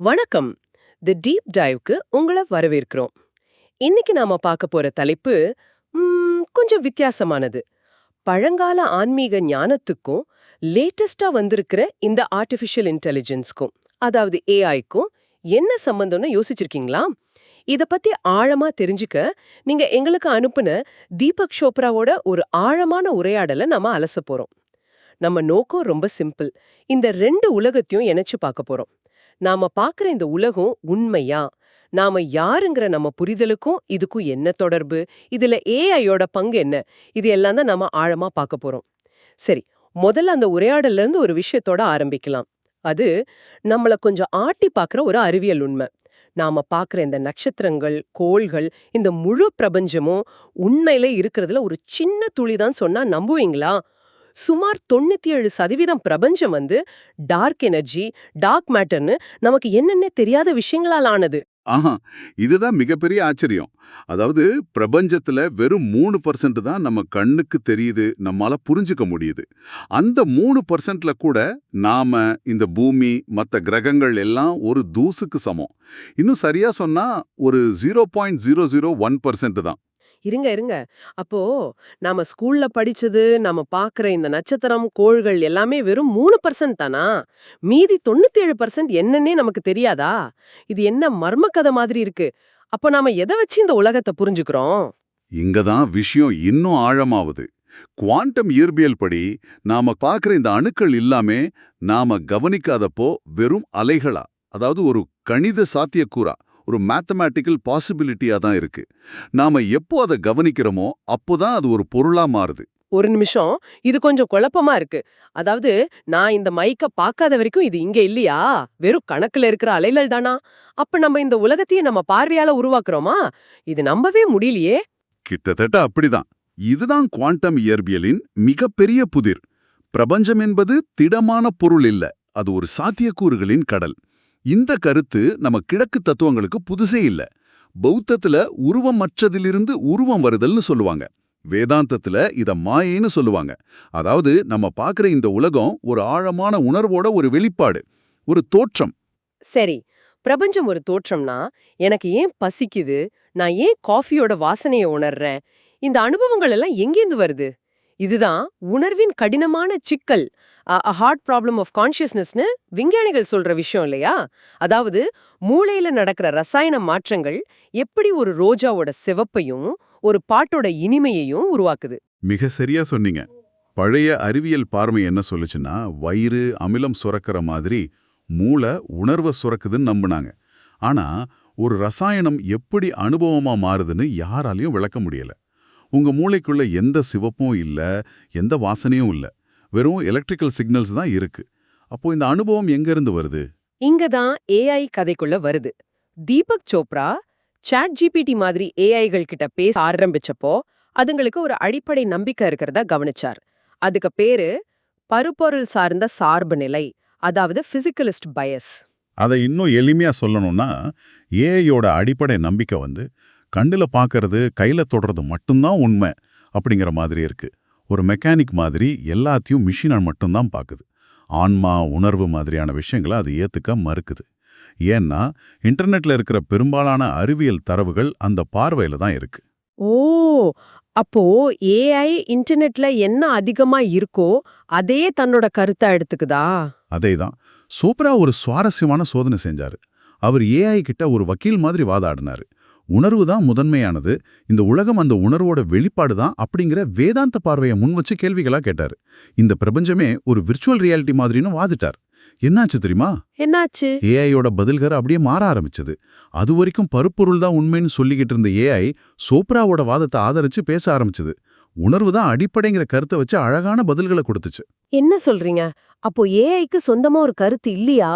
வணக்கம். தி டீப் டைவ்க்கு உங்களை வரவேற்கிறோம். இன்னைக்கு நாம பார்க்க போற தலைப்பு கொஞ்சம் வித்தியாசமானது. பழங்கால ஆன்மீக ஞானத்துக்கும் லேட்டஸ்டா வந்திருக்கிற இந்த ஆர்டிஃபிஷியல் இன்டெலிஜென்ஸ்க்கும் அதாவது ஏஐக்கும் என்ன சம்பந்தம்னு யோசிச்சிருக்கீங்களா? இத பத்தி ஆழமா தெரிஞ்சுக்க நீங்க எங்களுக்கு அனுப்புன தீபக் சோப்ராவோட ஒரு ஆழமான உரையாடலை நாம அலச போறோம். நம்ம நோக்கம் ரொம்ப சிம்பிள். இந்த ரெண்டு உலகத்தையும் இணைச்சு பார்க்க போறோம். நாம பாக்குற இந்த உலகம் உண்மையா? நாம யாருங்கிற நம்ம புரிதலுக்கும் இதுக்கும் என்ன தொடர்பு? இதுல ஏஐயோட பங்கு என்ன? இது எல்லாம் தான் நாம ஆழமா பார்க்க போறோம். சரி முதல்ல அந்த உரையாடல்ல இருந்து ஒரு விஷயத்தோட ஆரம்பிக்கலாம். அது நம்மள கொஞ்சம் ஆட்டி பார்க்குற ஒரு அறிவியல் உண்மை. நாம பார்க்குற இந்த நட்சத்திரங்கள் கோள்கள் இந்த முழு பிரபஞ்சமும் உண்மையில இருக்கிறதுல ஒரு சின்ன துளி தான் சொன்னா நம்புவீங்களா? சுமார் தொண்ணூத்தி ஏழு சதவீதம் பிரபஞ்சம் வந்து டார்க் எனர்ஜி டார்க் மேட்டர்னு நமக்கு என்னென்ன தெரியாத விஷயங்களால் ஆனது. ஆஹா இதுதான் மிகப்பெரிய ஆச்சரியம். அதாவது பிரபஞ்சத்துல வெறும் மூணு பர்சன்ட் தான் நம்ம கண்ணுக்கு தெரியுது நம்மால புரிஞ்சுக்க முடியுது. அந்த மூணு பர்சன்ட்ல கூட நாம இந்த பூமி மற்ற கிரகங்கள் எல்லாம் ஒரு தூசுக்கு சமம். இன்னும் சரியா சொன்னா ஒரு zero point zero zero one percent தான். இருங்க இருங்க. அப்போ நாம ஸ்கூல்ல படிச்சது நாம பாக்குற இந்த நட்சத்திரம் கோள்கள் எல்லாமே வெறும் மூணு பர்சன்ட் தானா? மீதி தொண்ணூத்தி ஏழு பர்சன்ட் என்னன்னே நமக்கு தெரியாதா? இது என்ன மர்ம கதை மாதிரி இருக்கு. அப்ப நாம எதை வச்சு இந்த உலகத்தை புரிஞ்சுக்கிறோம்? இங்க தான் விஷயம் இன்னும் ஆழமாவுது. குவாண்டம் இயற்பியல் படி நாம பார்க்குற இந்த அணுக்கள் இல்லாமே நாம கவனிக்காதப்போ வெறும் அலைகளா? அதாவது ஒரு கணித சாத்தியக்கூறா? ஒரு மேத்தமேட்டிக்கல் பாசிபிலிட்டியா தான் இருக்கு. நாம எப்போ அதை கவனிக்கிறோமோ அப்போதான் அது ஒரு பொருளா மாறுது. ஒரு நிமிஷம். இது கொஞ்சம் குழப்பமா இருக்கு. அதாவது நான் இந்த மைக்க பார்க்காத வரைக்கும் இது இங்க இல்லையா? வெறும் கணக்குல இருக்கிற அலைகள் தானா? அப்ப நம்ம இந்த உலகத்தையே நம்ம பார்வையால உருவாக்குறோமா? இது நம்பவே முடியலையே. கிட்டத்தட்ட அப்படிதான். இதுதான் குவாண்டம் இயற்பியலின் மிகப்பெரிய புதிர். பிரபஞ்சம் என்பது திடமான பொருள் இல்ல. அது ஒரு சாத்தியக்கூறுகளின் கடல். இந்த கருத்து நம்ம கிழக்கு தத்துவங்களுக்கு புதுசே இல்ல. பௌத்தத்துல உருவமற்றதிலிருந்து உருவம் வருதல்னு சொல்லுவாங்க. வேதாந்தத்துல இத மாயைன்னு சொல்லுவாங்க. அதாவது நம்ம பார்க்குற இந்த உலகம் ஒரு ஆழமான உணர்வோட ஒரு வெளிப்பாடு ஒரு தோற்றம். சரி பிரபஞ்சம் ஒரு தோற்றம்னா எனக்கு ஏன் பசிக்குது? நான் ஏன் காஃபியோட வாசனையை உணர்றேன்? இந்த அனுபவங்கள் எல்லாம் எங்கேருந்து வருது? இதுதான் உணர்வின் கடினமான சிக்கல் ஹார்ட் ப்ராப்ளம் ஆஃப் கான்ஷியஸ்னஸ்னு விஞ்ஞானிகள் சொல்ற விஷயம் இல்லையா? அதாவது மூளையில நடக்கிற ரசாயன மாற்றங்கள் எப்படி ஒரு ரோஜாவோட சிவப்பையும் ஒரு பாட்டோட இனிமையையும் உருவாக்குது? மிக சரியா சொன்னீங்க. பழைய அறிவியல் பார்வை என்ன சொல்லுச்சுன்னா வயிறு அமிலம் சுரக்கிற மாதிரி மூளை உணர்வை சுரக்குதுன்னு நம்புனாங்க. ஆனா ஒரு ரசாயனம் எப்படி அனுபவமா மாறுதுன்னு யாராலையும் விளக்க முடியல. உங்க மூளைக்குள்ள எந்த சிவப்பும் இல்ல எந்த வாசனையும் இல்ல. வெறும் எலக்ட்ரிக்கல் சிக்னல்ஸ் தான் இருக்கு. அப்போ இந்த அனுபவம் எங்க இருந்து வருது? இங்க தான் ஏஐ கதைக்குள்ள வருது. தீபக் சோப்ரா சாட் ஜிபிடி மாதிரி ஏஐகள் கிட்ட பேச ஆரம்பிச்சப்போ அதுங்களுக்கு ஒரு அடிப்படை நம்பிக்கை இருக்கிறதா கவனிச்சார். அதுக்கு பேரு பருப்பொருள் சார்ந்த சார்பு நிலை அதாவது பிசிக்கலிஸ்ட் பயஸ் அதை இன்னும் எளிமையா சொல்லணும்னா ஏஐயோட அடிப்படை நம்பிக்கை வந்து கண்ணுல பார்க்கறது கையில தொடுறது மட்டும்தான் உண்மை அப்படிங்கிற மாதிரி இருக்கு. ஒரு மெக்கானிக் மாதிரி எல்லாத்தையும் மிஷினை மட்டும்தான் பார்க்குது ஆன்மா உணர்வு மாதிரியான விஷயங்களை அது ஏத்துக்க மறுக்குது. ஏன்னா இன்டர்நெட்ல இருக்கிற பெரும்பாலான அறிவியல் தரவுகள் அந்த பார்வையில தான் இருக்கு. ஓ! அப்போ ஏஐ இன்டர்நெட்ல என்ன அதிகமா இருக்கோ அதையே தன்னோட கருத்தா எடுத்துக்குதா? அதேதான். சோப்ரா ஒரு சுவாரஸ்யமான சோதனை செஞ்சாரு. அவர் ஏஐ கிட்ட ஒரு வக்கீல் மாதிரி வாதாடினாரு. உணர்வு தான் முதன்மையானது. இந்த உலகம் அந்த உணர்வோட வெளிப்பாடு தான் அப்படிங்கிற வேதாந்த பார்வையை முன் வச்சு கேள்விகளா கேட்டாரு. இந்த பிரபஞ்சமே ஒரு விர்ச்சுவல் ரியாலிட்டி மாதிரின்னு வாதிட்டார். என்னாச்சு தெரியுமா? என்னாச்சு? ஏஐயோட பதில்கள் அப்படியே மாற ஆரம்பிச்சது. அது வரைக்கும் பருப்பொருள் தான் உண்மைன்னு சொல்லிக்கிட்டு இருந்த ஏஐ சோப்ராவோட வாதத்தை ஆதரிச்சு பேச ஆரம்பிச்சது. உணர்வு தான் அடிப்படைங்கிற கருத்தை வச்சு அழகான பதில்களை கொடுத்துச்சு. என்ன சொல்றீங்க? அப்போ ஏஐக்கு சொந்தமா ஒரு கருத்து இல்லையா?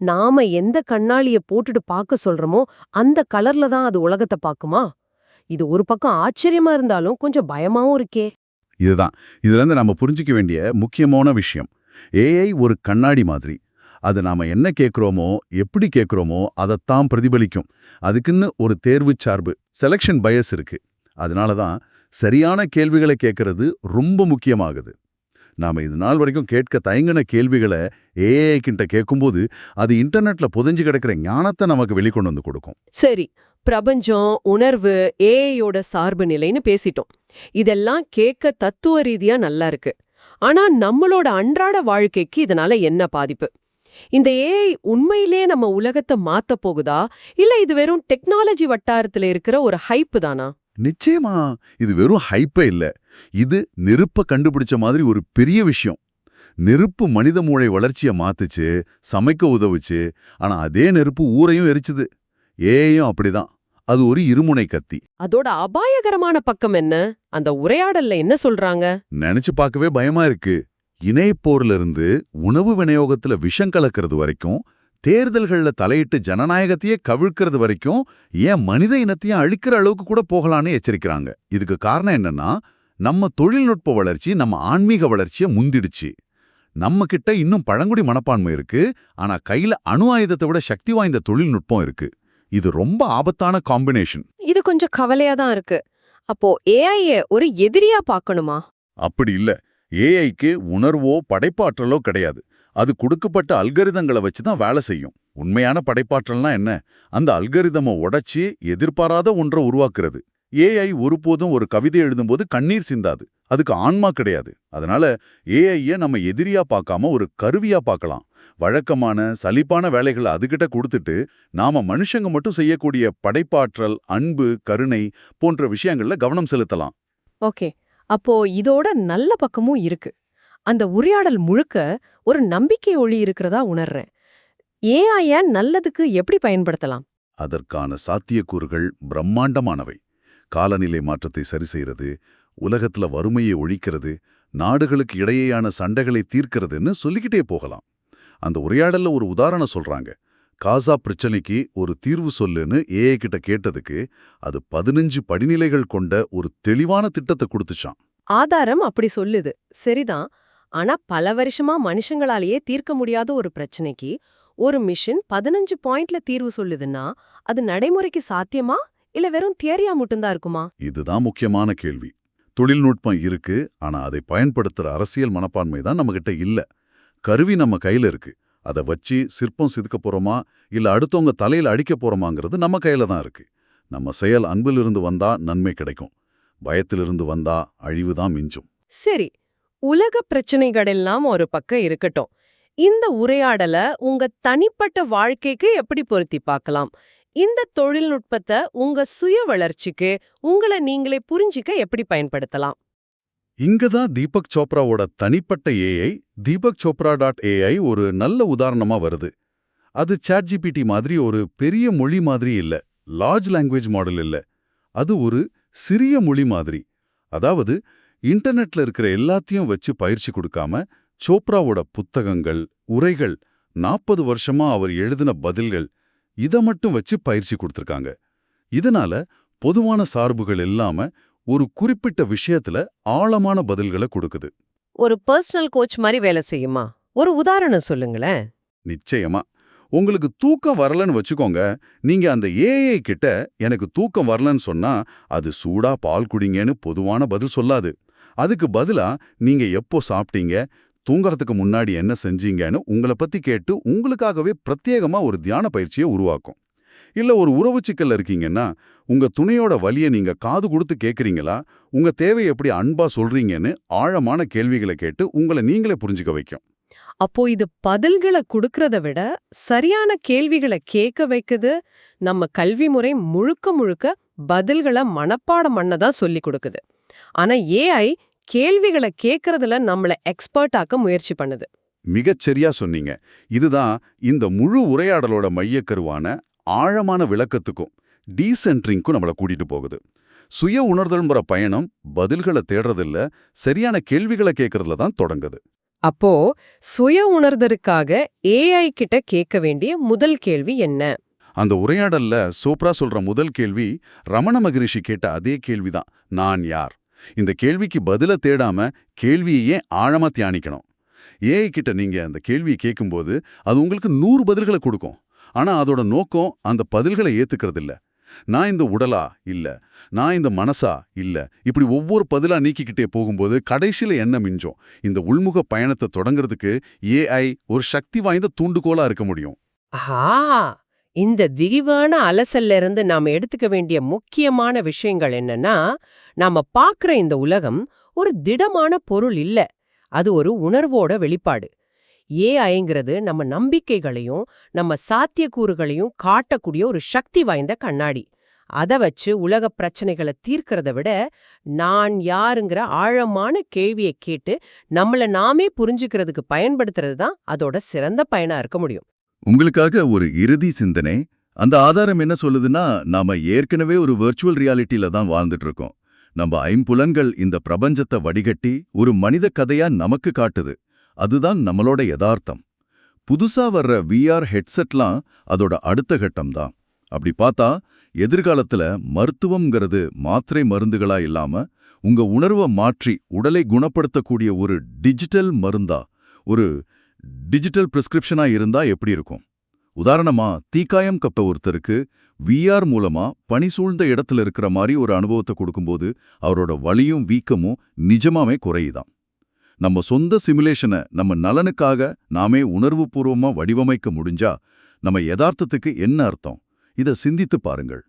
நாம எந்த கண்ணாலிய போட்டுட்டு பார்க்க சொல்றோமோ அந்த கலர்ல தான் அது உலகத்தை பாக்குமா இது ஒரு பக்கம் ஆச்சரியமா இருந்தாலும் கொஞ்சம் பயமாவும் இருக்கே. இதுதான். இதுல இருந்து நாம புரிஞ்சிக்க வேண்டிய முக்கியமான விஷயம். ஏஐ ஒரு கண்ணாடி மாதிரி. அது நாம என்ன கேட்குறோமோ எப்படி கேட்குறோமோ அதைத்தான் பிரதிபலிக்கும். அதுக்குன்னு ஒரு தேர்வுச் சார்பு செலெக்ஷன் பயஸ் இருக்கு. அதனால தான் சரியான கேள்விகளை கேட்கறது ரொம்ப முக்கியமாகுது. நாம இது நாள் வரைக்கும் கேட்க தயங்கின கேள்விகளை ஏஐ கேட்கும்போது அது இன்டர்நெட்ல புதைஞ்சு கிடக்கிற ஞானத்தை நமக்கு வெளிக்கொண்டு வந்து கொடுக்கும். சரி பிரபஞ்சம் உணர்வு ஏஐயோட சார்பு நிலைன்னு பேசிட்டோம். இதெல்லாம் கேட்க தத்துவ ரீதியா நல்லா இருக்கு. ஆனா நம்மளோட அன்றாட வாழ்க்கைக்கு இதனால என்ன பாதிப்பு? இந்த ஏஐ உண்மையிலே நம்ம உலகத்தை மாத்த போகுதா? இல்ல இது வெறும் டெக்னாலஜி வட்டாரத்துல இருக்கிற ஒரு ஹைப்பு தானா? நிச்சயமா இது வெறும் ஹைப்பே இல்ல. இது நெருப்ப கண்டுபிடிச்ச மாதிரி ஒரு பெரிய விஷயம். நெருப்பு மனித மூளை வளர்ச்சியை மாத்துச்சு சமைக்க உதவுச்சு ஆனா அதே நெருப்பு ஊரையும் எரிச்சுது. ஏயும் அப்படிதான். அது ஒரு இருமுனை கத்தி. அதோட அபாயகரமான பக்கம் என்ன? அந்த உரையாடல்ல என்ன சொல்றாங்க? நினைச்சு பார்க்கவே பயமா இருக்கு. இணையப்போர்ல இருந்து உணவு விநியோகத்துல விஷம் கலக்கிறது வரைக்கும் தேர்தல்கள்ல தலையிட்டு ஜனநாயகத்தையே கவிழ்க்கிறது வரைக்கும் ஏன் மனித இனத்தையும் அழிக்கிற அளவுக்கு கூட போகலான்னு எச்சரிக்கிறாங்க. இதுக்கு காரணம் என்னன்னா நம்ம தொழில்நுட்ப வளர்ச்சி நம்ம ஆன்மீக வளர்ச்சியை முந்திடுச்சு. நம்ம கிட்ட இன்னும் பழங்குடி மனப்பான்மை இருக்கு ஆனா கையில அணு ஆயுதத்தை விட சக்தி வாய்ந்த தொழில்நுட்பம் இருக்கு. இது ரொம்ப ஆபத்தான காம்பினேஷன். இது கொஞ்சம் கவலையா தான் இருக்கு. அப்போ ஏஐய ஒரு எதிரியா பார்க்கணுமா? அப்படி இல்ல. ஏஐக்கு உணர்வோ படைப்பாற்றலோ கிடையாது. அது கொடுக்கப்பட்ட அல்கரிதங்களை வச்சு தான் வேலை செய்யும். உண்மையான படைப்பாற்றல்னா என்ன? அந்த அல்கரிதமை உடைச்சி எதிர்பாராத ஒன்றை உருவாக்குறது. ஏஐ ஒருபோதும் ஒரு கவிதை எழுதும்போது கண்ணீர் சிந்தாது. அதுக்கு ஆன்மா கிடையாது. அதனால ஏஐய நம்ம எதிரியா பார்க்காம ஒரு கருவியா பார்க்கலாம். வழக்கமான சலிப்பான வேலைகளை அதுகிட்ட கொடுத்துட்டு நாம மனுஷங்க மட்டும் செய்யக்கூடிய படைப்பாற்றல் அன்பு கருணை போன்ற விஷயங்கள்ல கவனம் செலுத்தலாம். ஓகே. அப்போ இதோட நல்ல பக்கமும் இருக்கு. அந்த உரையாடல் முழுக்க ஒரு நம்பிக்கை ஒளி இருக்கிறதா உணர்றேன். ஏஐய நல்லதுக்கு எப்படி பயன்படுத்தலாம்? அதற்கான சாத்தியக்கூறுகள் பிரம்மாண்டமானவை. காலநிலை மாற்றத்தை சரி செய்யறது உலகத்துல வறுமையை ஒழிக்கிறது நாடுகளுக்கு இடையேயான சண்டைகளை தீர்க்கிறதுன்னு சொல்லிக்கிட்டே போகலாம். அந்த உரையாடல்ல ஒரு உதாரணம் சொல்றாங்க. காசா பிரச்சனைக்கு ஒரு தீர்வு சொல்லுன்னு ஏஐ கிட்ட கேட்டதுக்கு அது பதினஞ்சு படிநிலைகள் கொண்ட ஒரு தெளிவான திட்டத்தை கொடுத்துச்சான் ஆதாரம் அப்படி சொல்லுது. சரிதான். ஆனா பல வருஷமா மனுஷங்களாலேயே தீர்க்க முடியாத ஒரு பிரச்சனைக்கு ஒரு மிஷின் பதினஞ்சு பாயிண்ட்ல தீர்வு சொல்லுதுன்னா அது நடைமுறைக்கு சாத்தியமா? இல்ல வெறும் தியரியா மட்டும்தான் இருக்குமா? இதுதான் முக்கியமான கேள்வி. தொழில்நுட்பம் இருக்கு ஆனா அதை பயன்படுத்துற அரசியல் மனப்பான்மை தான் நம்மகிட்ட இல்ல. கருவி நம்ம கையில இருக்கு. அதை வச்சு சிற்பம் செதுக்க போறோமா? இல்ல அடுத்தவங்க தலையில அடிக்க போறோமாங்கிறது நம்ம கையில தான் இருக்கு. நம்ம செயல் அன்பிலிருந்து வந்தா நன்மை கிடைக்கும். பயத்திலிருந்து வந்தா அழிவு தான் மிஞ்சும். சரி உலக பிரச்சனைகளெல்லாம் ஒரு பக்கம் இருக்கட்டும். இந்த உரையாடல உங்க தனிப்பட்ட வாழ்க்கைக்கு எப்படி பொருத்தி பார்க்கலாம்? இந்த தொழில்நுட்பத்தை உங்க சுய வளர்ச்சிக்கு உங்களை நீங்களே புரிஞ்சிக்க எப்படி பயன்படுத்தலாம்? இங்க தான் தீபக் சோப்ராவோட தனிப்பட்ட AI Deepak Chopra dot AI ஒரு நல்ல உதாரணமா வருது. அது சாட்ஜிபிடி மாதிரி ஒரு பெரிய மொழி மாதிரி இல்ல லார்ஜ் லாங்குவேஜ் மாடல் இல்ல. அது ஒரு சிறிய மொழி மாதிரி. அதாவது இன்டர்நெட்ல இருக்கிற எல்லாத்தையும் வச்சு பயிற்சி கொடுக்காம சோப்ராவோட புத்தகங்கள் உரைகள் நாற்பது வருஷமா அவர் எழுதின பதில்கள் இத மட்டும் வச்சு பயிற்சி கொடுத்திருக்காங்க. இதனால பொதுவான சார்புகள் இல்லாம ஒரு குறிப்பிட்ட விஷயத்துல ஆழமான பதில்களை கொடுக்குது. ஒரு பர்சனல் கோச் மாதிரி வேலை செய்யுமா? ஒரு உதாரணம் சொல்லுங்களேன். நிச்சயமா. உங்களுக்கு தூக்கம் வரலன்னு வச்சுக்கோங்க. நீங்க அந்த ஏஐ கிட்ட எனக்கு தூக்கம் வரலன்னு சொன்னா அது சூடா பால் குடிங்கன்னு பொதுவான பதில் சொல்லாது. அதுக்கு பதிலா நீங்க எப்போ சாப்பிட்டீங்க தூங்கறதுக்கு முன்னாடி என்ன செஞ்சீங்கன்னு உங்களை பத்தி கேட்டு உங்களுக்காகவே பிரத்யேகமா ஒரு தியான பயிற்சியை உருவாக்கும். இல்ல ஒரு உறவு சிக்கல்ல இருக்கீங்கன்னா உங்க துணையோட வலிய நீங்க காது கொடுத்து கேக்குறீங்களா உங்க தேவையை எப்படி அன்பா சொல்றீங்கன்னு ஆழமான கேள்விகளை கேட்டு உங்களை நீங்களே புரிஞ்சுக்க வைக்கும். அப்போ இது பதில்களை கொடுக்கறத விட சரியான கேள்விகளை கேட்க வைக்குது நம்ம கல்வி முறை முழுக்க முழுக்க பதில்களை மனப்பாடம் பண்ணதான் சொல்லி கொடுக்குது. ஆனா ஏஐ கேள்விகளை கேட்கறதுல நம்மள எக்ஸ்பர்ட் ஆக்க முயற்சி பண்ணுது. மிகச் சரியா சொன்னீங்க. இதுதான் இந்த முழு உரையாடலோட மையக்கருவான ஆழமான விளக்கத்துக்கும் டீசென்ட்ரிங்க்கும் நம்மள கூட்டிட்டு போகுது. சுய உணர்தல்ங்கிற பயணம் பதில்களை தேடுறதில்ல சரியான கேள்விகளை கேட்கறதுல தான் தொடங்குது. அப்போ சுய உணர்தலுக்காக ஏஐ கிட்ட கேட்க வேண்டிய முதல் கேள்வி என்ன? அந்த உரையாடல்ல சோப்ரா சொல்ற முதல் கேள்வி ரமண மகரிஷி கேட்ட அதே கேள்விதான். நான் யார்? இந்த கேள்விக்கு பதில தேடாம கேள்வியே ஆழமா தியானிக்கணும். ஏஐ கிட்ட நீங்க அந்த கேள்வியை கேட்கும்போது அது உங்களுக்கு நூறு பதில்களை கொடுக்கும். ஆனா அதோட நோக்கம் அந்த பதில்களை ஏத்துக்கிறதில்ல. நான் இந்த உடலா? இல்ல. நான் இந்த மனசா? இல்ல. இப்படி ஒவ்வொரு பதிலா நீக்கிக்கிட்டே போகும்போது கடைசியில என்ன மிஞ்சும்? இந்த உள்முக பயணத்தை தொடங்குறதுக்கு ஏஐ ஒரு சக்தி வாய்ந்த தூண்டுகோலா இருக்க முடியும். ஆஹா! இந்த திகிவான அலசல்ல இருந்து நாம எடுத்துக்க வேண்டிய முக்கியமான விஷயங்கள் என்னன்னா நாம பார்க்குற இந்த உலகம் ஒரு திடமான பொருள் இல்ல. அது ஒரு உணர்வோட வெளிப்பாடு. ஏஐங்கிறது நம்ம நம்பிக்கைகளையும் நம்ம சாத்தியக்கூறுகளையும் காட்டக்கூடிய ஒரு சக்தி வாய்ந்த கண்ணாடி. அத வச்சு உலக பிரச்சனைகளை தீர்க்கறத விட நான் யாருங்கிற ஆழமான கேள்வியை கேட்டு நம்மள நாமே புரிஞ்சுக்கிறதுக்கு பயன்படுத்துறது தான் அதோட சிறந்த பயனா இருக்க முடியும். உங்களுக்காக ஒரு இறுதி சிந்தனை. அந்த ஆதாரம் என்ன சொல்லுதுன்னா நாம ஏற்கனவே ஒரு வெர்ச்சுவல் ரியாலிட்டியில தான் வாழ்ந்துட்டு இருக்கோம். நம்ம ஐம்புலன்கள் இந்த பிரபஞ்சத்தை வடிகட்டி ஒரு மனித கதையா நமக்கு காட்டுது. அதுதான் நம்மளோட யதார்த்தம். புதுசா வர்ற விஆர் ஹெட்செட்லாம் அதோட அடுத்த கட்டம் தான். அப்படி பார்த்தா எதிர்காலத்துல மருத்துவம்ங்கிறது மாத்திரை மருந்துகளா இல்லாம உங்க உணர்வை மாற்றி உடலை குணப்படுத்தக்கூடிய ஒரு டிஜிட்டல் மருந்தா ஒரு டிஜிட்டல் பிரிஸ்கிரிப்ஷனாக இருந்தா எப்படி இருக்கும்? உதாரணமா தீக்காயம் கப்ப ஒருத்தருக்கு விஆர் மூலமா பனி சூழ்ந்த இடத்துல இருக்கிற மாதிரி ஒரு அனுபவத்தை கொடுக்கும்போது அவரோட வலியும் வீக்கமும் நிஜமாவே குறையுதாம். நம்ம சொந்த சிமுலேஷனை நம்ம நலனுக்காக நாமே உணர்வுபூர்வமா வடிவமைக்க முடிஞ்சா நம்ம யதார்த்தத்துக்கு என்ன அர்த்தம்? இத சிந்தித்து பாருங்கள்.